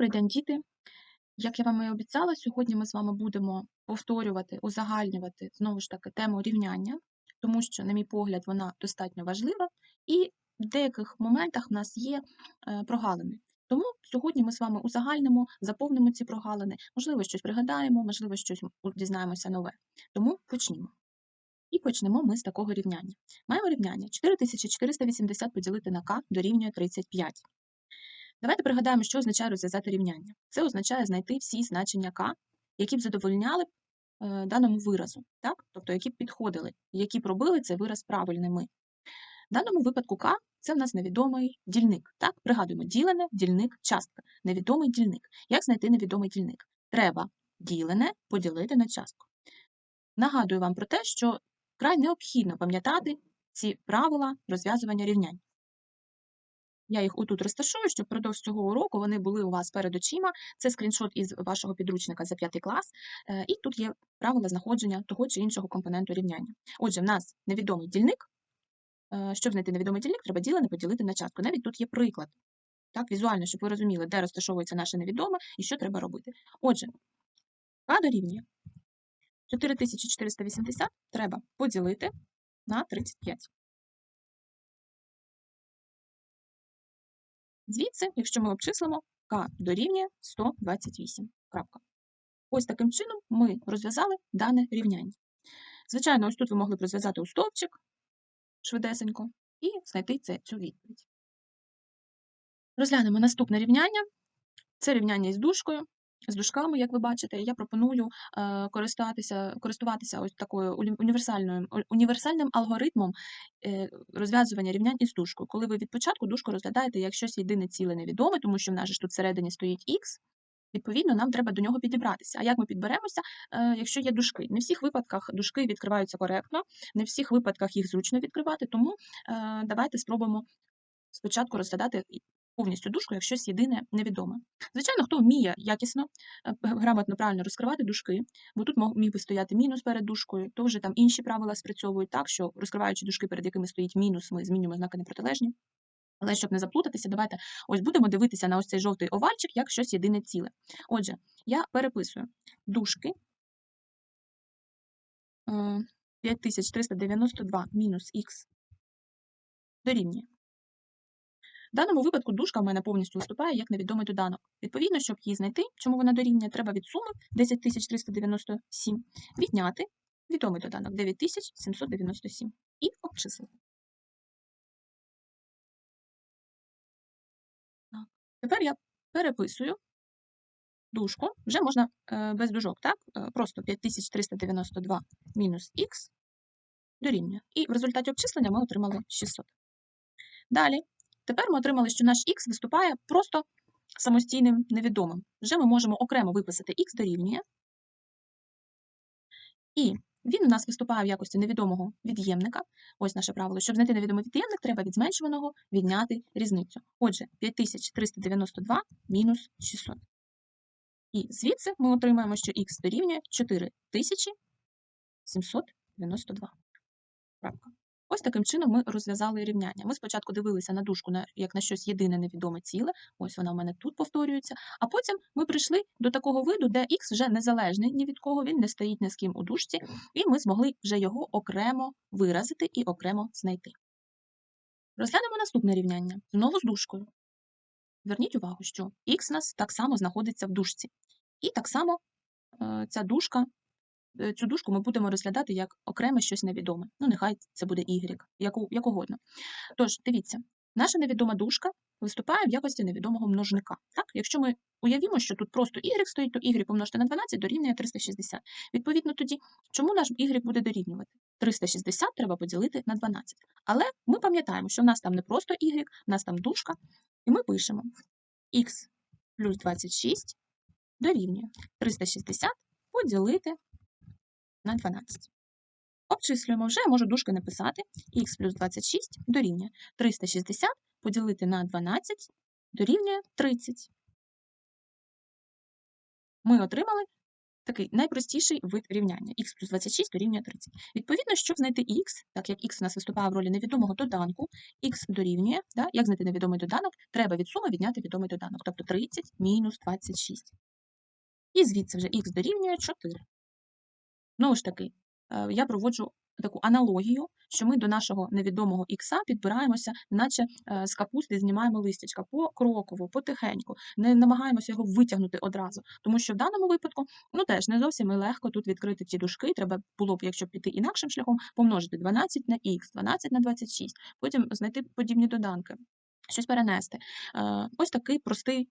Добрий день, діти! Як я вам і обіцяла, сьогодні ми з вами будемо повторювати, узагальнювати знову ж таки тему рівняння, тому що, на мій погляд, вона достатньо важлива, і в деяких моментах в нас є е, прогалини. Тому сьогодні ми з вами узагальнимо, заповнимо ці прогалини, можливо, щось пригадаємо, можливо, щось дізнаємося нове. Тому почнімо. І почнемо ми з такого рівняння. Маємо рівняння 4480 поділити на k дорівнює 35. Давайте пригадаємо, що означає розв'язати рівняння. Це означає знайти всі значення k, які б задовольняли е, даному виразу, так? тобто які б підходили, які б робили цей вираз правильними. В даному випадку k – це в нас невідомий дільник. Так? Пригадуємо, ділене, дільник, частка. Невідомий дільник. Як знайти невідомий дільник? Треба ділене поділити на частку. Нагадую вам про те, що край необхідно пам'ятати ці правила розв'язування рівнянь. Я їх отут розташую, щоб впродовж цього уроку вони були у вас перед очима. Це скріншот із вашого підручника за 5 клас. Е, І тут є правила знаходження того чи іншого компоненту рівняння. Отже, в нас невідомий дільник. Е, Щоб знайти невідомий дільник, треба ділене поділити на частку. Навіть тут є приклад. Так, візуально, щоб ви розуміли, де розташовується наше невідоме і що треба робити. Отже, k дорівнює 4480 треба поділити на 35. Звідси, якщо ми обчислимо, k дорівнює 128. Крапка. Ось таким чином ми розв'язали дане рівняння. Звичайно, ось тут ви могли б розв'язати у стовпчик швидесенько і знайти це, цю відповідь. Розглянемо наступне рівняння. Це рівняння із дужкою, з дужками, як ви бачите. Я пропоную е, користуватися, користуватися ось такою універсальною, універсальним алгоритмом е, розв'язування рівнянь із дужкою. Коли ви від початку дужку розглядаєте як щось єдине ціле невідоме, тому що в нас ж тут всередині стоїть х, Відповідно, нам треба до нього підібратися. А як ми підберемося, е, якщо є дужки? Не в всіх випадках дужки відкриваються коректно, не в всіх випадках їх зручно відкривати, тому давайте спробуємо спочатку розглядати повністю дужку як щось єдине невідоме. Звичайно, хто вміє якісно, е, грамотно, правильно розкривати дужки, бо тут міг би стояти мінус перед дужкою, то вже там інші правила спрацьовують так, що розкриваючи дужки, перед якими стоїть мінус, ми змінюємо знаки на протилежні. Але щоб не заплутатися, давайте ось будемо дивитися на ось цей жовтий овальчик як щось єдине ціле. Отже, я переписую дужки е, 5392 мінус х дорівнює. В даному випадку дужка в мене повністю виступає як невідомий доданок. Відповідно, щоб її знайти, чому вона дорівнює, треба від суми 10397 відняти відомий доданок 9797 і обчислити. Тепер я переписую дужку. Вже можна е, без дужок, так? Е, просто 5392 мінус х дорівнює. І в результаті обчислення ми отримали 600. Далі, тепер ми отримали, що наш х виступає просто самостійним невідомим. Вже ми можемо окремо виписати х дорівнює. І він у нас виступає в якості невідомого від'ємника. Ось наше правило. Щоб знайти невідомий від'ємник, треба від зменшуваного відняти різницю. Отже, 5392 мінус 600. І звідси ми отримаємо, що х дорівнює 4792. Крапка. Ось таким чином ми розв'язали рівняння. Ми спочатку дивилися на дужку як на щось єдине невідоме ціле, ось вона в мене тут повторюється, а потім ми прийшли до такого виду, де х вже незалежний ні від кого, він не стоїть ні з ким у дужці, і ми змогли вже його окремо виразити і окремо знайти. Розглянемо наступне рівняння, знову з дужкою. Зверніть увагу, що х у нас так само знаходиться в дужці. І так само е, ця дужка, цю дужку ми будемо розглядати як окреме щось невідоме. Ну, нехай це буде y, як, як угодно. Тож, дивіться, наша невідома дужка виступає в якості невідомого множника. Так? Якщо ми уявімо, що тут просто y стоїть, то y помножити на 12 дорівнює 360. Відповідно, тоді, чому наш y буде дорівнювати? 360 треба поділити на 12. Але ми пам'ятаємо, що в нас там не просто y, в нас там дужка, і ми пишемо х плюс 26 дорівнює 360 поділити на 12. Обчислюємо вже, можу дужки написати. х плюс 26 дорівнює 360 поділити на 12 дорівнює 30. Ми отримали такий найпростіший вид рівняння. х плюс 26 дорівнює 30. Відповідно, щоб знайти х, так як х у нас виступає в ролі невідомого доданку, х дорівнює, да, як знайти невідомий доданок, треба від суми відняти відомий доданок, тобто 30 мінус 26. І звідси вже х дорівнює 4. Знову ж таки, е, я проводжу таку аналогію, що ми до нашого невідомого ікса підбираємося, наче е, з капусти знімаємо листячка покроково, потихеньку, не намагаємося його витягнути одразу. Тому що в даному випадку ну теж не зовсім і легко тут відкрити ці дужки. Треба було б, якщо піти інакшим шляхом, помножити 12 на х, 12 на 26, потім знайти подібні доданки, щось перенести. Е, Ось такий простий.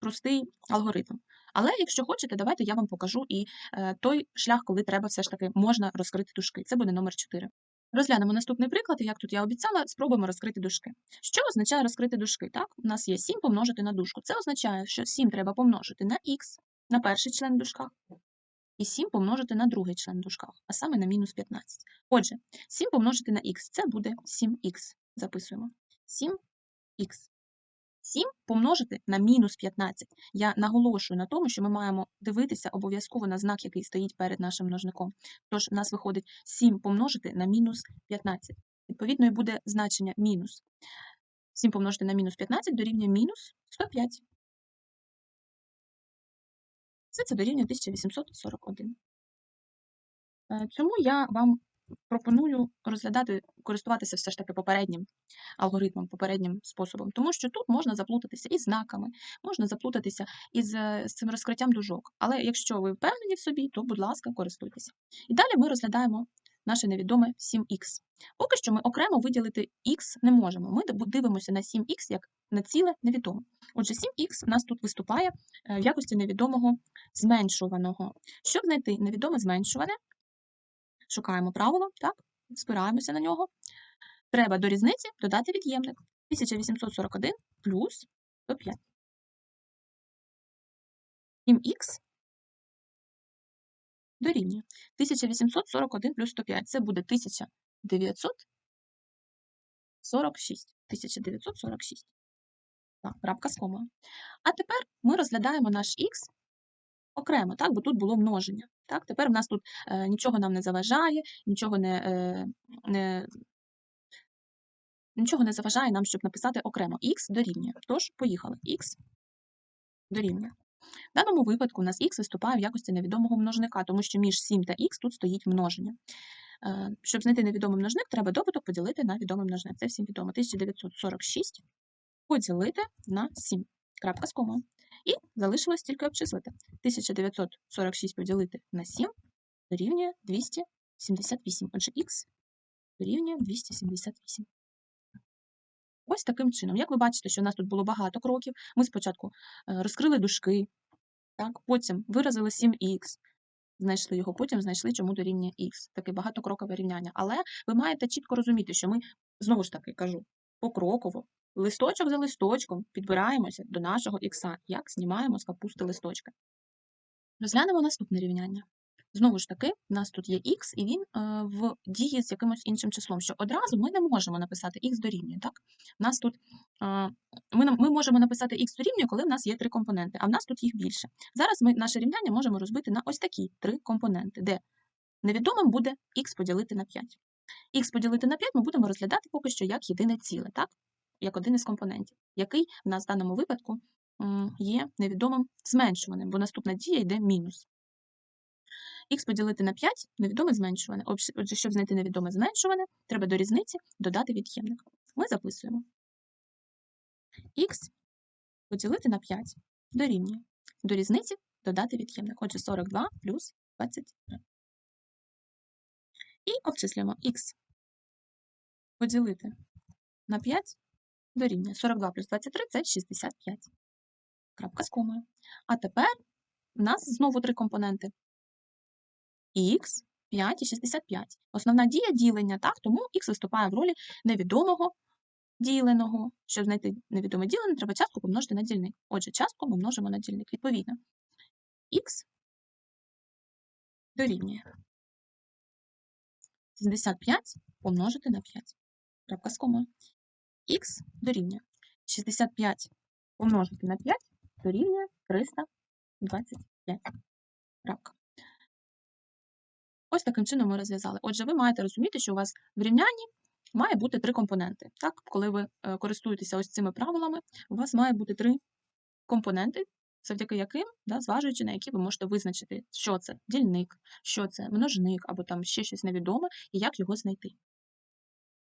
Простий алгоритм. Але якщо хочете, давайте я вам покажу і е, той шлях, коли треба все ж таки можна розкрити дужки. Це буде номер 4. Розглянемо наступний приклад, і як тут я обіцяла, спробуємо розкрити дужки. Що означає розкрити дужки? Так, у нас є 7 помножити на дужку. Це означає, що 7 треба помножити на х, на перший член в дужках, і 7 помножити на другий член в дужках, а саме на мінус 15. Отже, 7 помножити на х це буде 7х. Записуємо. 7х. 7 помножити на мінус 15. Я наголошую на тому, що ми маємо дивитися обов'язково на знак, який стоїть перед нашим множником. Тож у нас виходить 7 помножити на мінус 15. Відповідно, і буде значення мінус. 7 помножити на мінус 15 дорівнює мінус 105. Все це дорівнює 1841. Е, Цьому я вам пропоную розглядати, користуватися все ж таки попереднім алгоритмом, попереднім способом, тому що тут можна заплутатися із знаками, можна заплутатися із е, з цим розкриттям дужок. Але якщо ви впевнені в собі, то, будь ласка, користуйтеся. І далі ми розглядаємо наше невідоме 7х. Поки що ми окремо виділити х не можемо. Ми дивимося на 7х як на ціле невідоме. Отже, 7х у нас тут виступає е, в якості невідомого зменшуваного. Щоб знайти невідоме зменшуване, шукаємо правило, так, спираємося на нього. Треба до різниці додати від'ємник. 1841 плюс 105. 7х дорівнює. 1841 плюс 105. Це буде 1946. 1946. Так, крапка з комою. А тепер ми розглядаємо наш х окремо, так, бо тут було множення. Так, Тепер в нас тут е, нічого нам не заважає, нічого не, е, не, нічого не заважає нам, щоб написати окремо х дорівнює. Тож, поїхали. х дорівнює. В даному випадку у нас х виступає в якості невідомого множника, тому що між 7 та х тут стоїть множення. Е, щоб знайти невідомий множник, треба добуток поділити на відомий множник. Це всім відомо. 1946 поділити на 7. Крапка з комою. І залишилось тільки обчислити. 1946 поділити на 7 дорівнює 278. Отже, х дорівнює 278. Ось таким чином. Як ви бачите, що у нас тут було багато кроків, ми спочатку е, розкрили дужки, так, потім виразили 7х, знайшли його, потім знайшли, чому дорівнює х. Таке багатокрокове рівняння. Але ви маєте чітко розуміти, що ми, знову ж таки кажу, покроково, листочок за листочком підбираємося до нашого х, як знімаємо з капусти листочки. Розглянемо наступне рівняння. Знову ж таки, в нас тут є х, і він е, в дії з якимось іншим числом, що одразу ми не можемо написати х дорівнює. Так? В нас тут, е, ми, ми можемо написати х дорівнює, коли в нас є три компоненти, а в нас тут їх більше. Зараз ми наше рівняння можемо розбити на ось такі три компоненти, де невідомим буде х поділити на 5. Х поділити на 5 ми будемо розглядати поки що як єдине ціле, так? Як один із компонентів, який в нас в даному випадку є невідомим зменшуваним, бо наступна дія йде мінус. Х поділити на 5 невідоме зменшуване. Отже, щоб знайти невідоме зменшуване, треба до різниці додати від'ємник. Ми записуємо. Х поділити на 5 дорівнює. До різниці додати від'ємник. Отже, 42 плюс 23. І обчислюємо х поділити на 5 дорівнює 42 плюс 23 це 65. Крапка з комою. А тепер у нас знову три компоненти. Х, 5 і 65. Основна дія ділення, так, тому х виступає в ролі невідомого діленого. Щоб знайти невідоме ділене, треба частку помножити на дільник. Отже, частку ми множимо на дільник. Відповідно, х дорівнює 75 помножити на 5. Крапка з комою. Х дорівнює 65 помножити на 5 дорівнює 325. Крапка. Ось таким чином ми розв'язали. Отже, ви маєте розуміти, що у вас в рівнянні має бути три компоненти. Так? Коли ви е, користуєтеся ось цими правилами, у вас має бути три компоненти, завдяки яким, да, зважуючи на які ви можете визначити, що це дільник, що це множник, або там ще щось невідоме, і як його знайти.